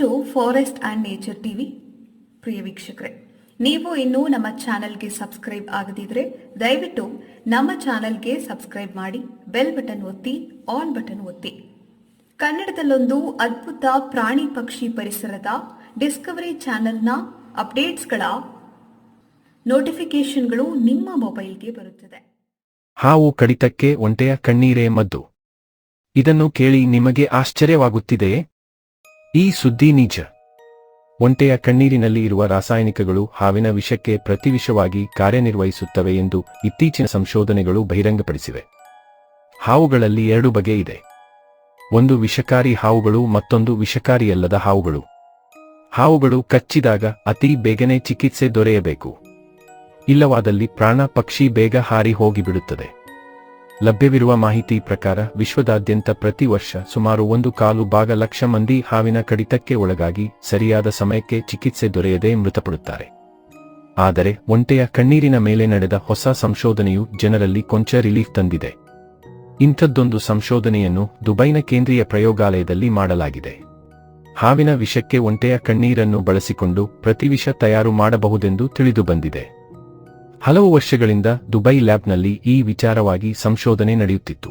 To forest and nature TV ಪ್ರಿಯ ವೀಕ್ಷಕರೇ, ನೀವು ಇನ್ನೂ ನಮ್ಮ ಚಾನಲ್ಗೆ ಸಬ್ಸ್ಕ್ರೈಬ್ ಆಗದಿದ್ರೆ ದಯವಿಟ್ಟು ನಮ್ಮ ಚಾನಲ್ಗೆ ಸಬ್ಸ್ಕ್ರೈಬ್ ಮಾಡಿ, ಬೆಲ್ ಬಟನ್ ಒತ್ತಿ, ಆಲ್ ಬಟನ್ ಒತ್ತಿ. ಕನ್ನಡದಲ್ಲೊಂದು ಅದ್ಭುತ ಪ್ರಾಣಿ ಪಕ್ಷಿ ಪರಿಸರದ ಡಿಸ್ಕವರಿ ಚಾನೆಲ್ನ ಅಪ್ಡೇಟ್ಸ್ಗಳ ನೋಟಿಫಿಕೇಶನ್ಗಳು ನಿಮ್ಮ ಮೊಬೈಲ್ಗೆ ಬರುತ್ತದೆ. ಹಾವು ಕಡಿತಕ್ಕೆ ಒಂಟೆಯ ಕಣ್ಣೀರೇ ಮದ್ದು. ಇದನ್ನು ಕೇಳಿ ನಿಮಗೆ ಆಶ್ಚರ್ಯವಾಗುತ್ತಿದೆಯೇ? ಈ ಸುದ್ದಿ ನಿಜ ಒಂಟೆಯ ಕಣ್ಣೀರಿನಲ್ಲಿ ಇರುವ ರಾಸಾಯನಿಕಗಳು ಹಾವಿನ ವಿಷಕ್ಕೆ ಪ್ರತಿವಿಷವಾಗಿ ಕಾರ್ಯನಿರ್ವಹಿಸುತ್ತವೆ ಎಂದು ಇತ್ತೀಚಿನ ಸಂಶೋಧನೆಗಳು ಬಹಿರಂಗಪಡಿಸಿವೆ. ಹಾವುಗಳಲ್ಲಿ ಎರಡು ಬಗೆ ಇದೆ. ಒಂದು ವಿಷಕಾರಿ ಹಾವುಗಳು, ಮತ್ತೊಂದು ವಿಷಕಾರಿಯಲ್ಲದ ಹಾವುಗಳು. ಹಾವುಗಳು ಕಚ್ಚಿದಾಗ ಅತಿ ಬೇಗನೆ ಚಿಕಿತ್ಸೆ ದೊರೆಯಬೇಕು. ಇಲ್ಲವಾದಲ್ಲಿ ಪ್ರಾಣ ಪಕ್ಷಿ ಬೇಗ ಹಾರಿ ಹೋಗಿಬಿಡುತ್ತದೆ. ಲಭ್ಯವಿರುವ ಮಾಹಿತಿ ಪ್ರಕಾರ ವಿಶ್ವದಾದ್ಯಂತ ಪ್ರತಿ ವರ್ಷ ಸುಮಾರು ಒಂದು ಕಾಲು ಭಾಗ ಲಕ್ಷ ಮಂದಿ ಹಾವಿನ ಕಡಿತಕ್ಕೆ ಒಳಗಾಗಿ ಸರಿಯಾದ ಸಮಯಕ್ಕೆ ಚಿಕಿತ್ಸೆ ದೊರೆಯದೆ ಮೃತಪಡುತ್ತಾರೆ. ಆದರೆ ಒಂಟೆಯ ಕಣ್ಣೀರಿನ ಮೇಲೆ ನಡೆದ ಹೊಸ ಸಂಶೋಧನೆಯು ಜನರಲ್ಲಿ ಕೊಂಚ ರಿಲೀಫ್ ತಂದಿದೆ. ಇಂಥದ್ದೊಂದು ಸಂಶೋಧನೆಯನ್ನು ದುಬೈನ ಕೇಂದ್ರೀಯ ಪ್ರಯೋಗಾಲಯದಲ್ಲಿ ಮಾಡಲಾಗಿದೆ. ಹಾವಿನ ವಿಷಕ್ಕೆ ಒಂಟೆಯ ಕಣ್ಣೀರನ್ನು ಬಳಸಿಕೊಂಡು ಪ್ರತಿವಿಷ ತಯಾರು ಮಾಡಬಹುದೆಂದು ತಿಳಿದುಬಂದಿದೆ. ಹಲವು ವರ್ಷಗಳಿಂದ ದುಬೈ ಲ್ಯಾಬ್ನಲ್ಲಿ ಈ ವಿಚಾರವಾಗಿ ಸಂಶೋಧನೆ ನಡೆಯುತ್ತಿತ್ತು.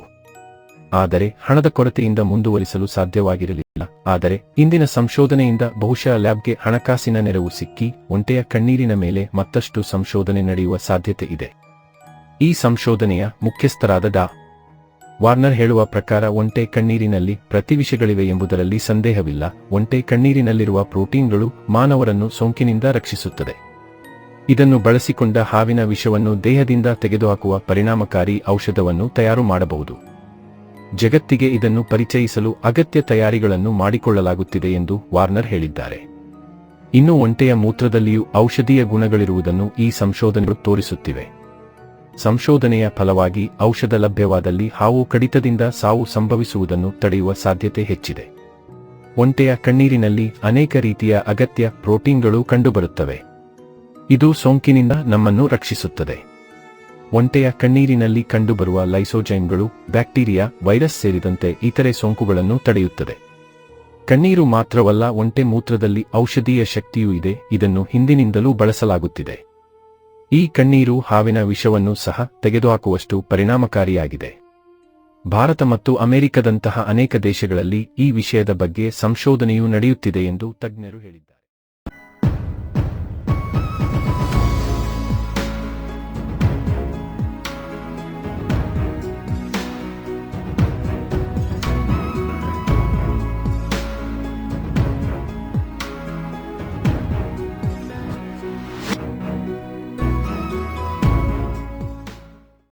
ಆದರೆ ಹಣದ ಕೊರತೆಯಿಂದ ಮುಂದುವರಿಸಲು ಸಾಧ್ಯವಾಗಿರಲಿಲ್ಲ. ಆದರೆ ಇಂದಿನ ಸಂಶೋಧನೆಯಿಂದ ಬಹುಶಃ ಲ್ಯಾಬ್ಗೆ ಹಣಕಾಸಿನ ನೆರವು ಸಿಕ್ಕಿ ಒಂಟೆಯ ಕಣ್ಣೀರಿನ ಮೇಲೆ ಮತ್ತಷ್ಟು ಸಂಶೋಧನೆ ನಡೆಯುವ ಸಾಧ್ಯತೆ ಇದೆ. ಈ ಸಂಶೋಧನೆಯ ಮುಖ್ಯಸ್ಥರಾದ ಡಾ. ವಾರ್ನರ್ ಹೇಳುವ ಪ್ರಕಾರ ಒಂಟೆ ಕಣ್ಣೀರಿನಲ್ಲಿ ಪ್ರತಿವಿಷಗಳಿವೆ ಎಂಬುದರಲ್ಲಿ ಸಂದೇಹವಿಲ್ಲ. ಒಂಟೆ ಕಣ್ಣೀರಿನಲ್ಲಿರುವ ಪ್ರೋಟೀನ್ಗಳು ಮಾನವರನ್ನು ಸೋಂಕಿನಿಂದ ರಕ್ಷಿಸುತ್ತದೆ. ಇದನ್ನು ಬಳಸಿಕೊಂಡ ಹಾವಿನ ವಿಷವನ್ನು ದೇಹದಿಂದ ತೆಗೆದುಹಾಕುವ ಪರಿಣಾಮಕಾರಿ ಔಷಧವನ್ನು ತಯಾರು ಮಾಡಬಹುದು. ಜಗತ್ತಿಗೆ ಇದನ್ನು ಪರಿಚಯಿಸಲು ಅಗತ್ಯ ತಯಾರಿಗಳನ್ನು ಮಾಡಿಕೊಳ್ಳಲಾಗುತ್ತಿದೆ ಎಂದು ವಾರ್ನರ್ ಹೇಳಿದ್ದಾರೆ. ಇನ್ನು ಒಂಟೆಯ ಮೂತ್ರದಲ್ಲಿಯೂ ಔಷಧೀಯ ಗುಣಗಳಿರುವುದನ್ನು ಈ ಸಂಶೋಧನೆಗಳು ತೋರಿಸುತ್ತಿವೆ. ಸಂಶೋಧನೆಯ ಫಲವಾಗಿ ಔಷಧ ಲಭ್ಯವಾದಲ್ಲಿ ಹಾವು ಕಡಿತದಿಂದ ಸಾವು ಸಂಭವಿಸುವುದನ್ನು ತಡೆಯುವ ಸಾಧ್ಯತೆ ಹೆಚ್ಚಿದೆ. ಒಂಟೆಯ ಕಣ್ಣೀರಿನಲ್ಲಿ ಅನೇಕ ರೀತಿಯ ಅಗತ್ಯ ಪ್ರೋಟೀನ್ಗಳು ಕಂಡುಬರುತ್ತವೆ. ಇದು ಸೋಂಕಿನಿಂದ ನಮ್ಮನ್ನು ರಕ್ಷಿಸುತ್ತದೆ. ಒಂಟೆಯ ಕಣ್ಣೀರಿನಲ್ಲಿ ಕಂಡುಬರುವ ಲೈಸೋಜೈಮ್ಗಳು, ಬ್ಯಾಕ್ಟೀರಿಯಾ, ವೈರಸ್ ಸೇರಿದಂತೆ ಇತರೆ ಸೋಂಕುಗಳನ್ನು ತಡೆಯುತ್ತದೆ. ಕಣ್ಣೀರು ಮಾತ್ರವಲ್ಲ, ಒಂಟೆ ಮೂತ್ರದಲ್ಲಿ ಔಷಧೀಯ ಶಕ್ತಿಯೂ ಇದೆ, ಇದನ್ನು ಹಿಂದಿನಿಂದಲೂ ಬಳಸಲಾಗುತ್ತಿದೆ. ಈ ಕಣ್ಣೀರು ಹಾವಿನ ವಿಷವನ್ನು ಸಹ ತೆಗೆದುಹಾಕುವಷ್ಟು ಪರಿಣಾಮಕಾರಿಯಾಗಿದೆ. ಭಾರತ ಮತ್ತು ಅಮೆರಿಕದಂತಹ ಅನೇಕ ದೇಶಗಳಲ್ಲಿ ಈ ವಿಷಯದ ಬಗ್ಗೆ ಸಂಶೋಧನೆಯೂ ನಡೆಯುತ್ತಿದೆ ಎಂದು ತಜ್ಞರು ಹೇಳಿದ್ದಾರೆ.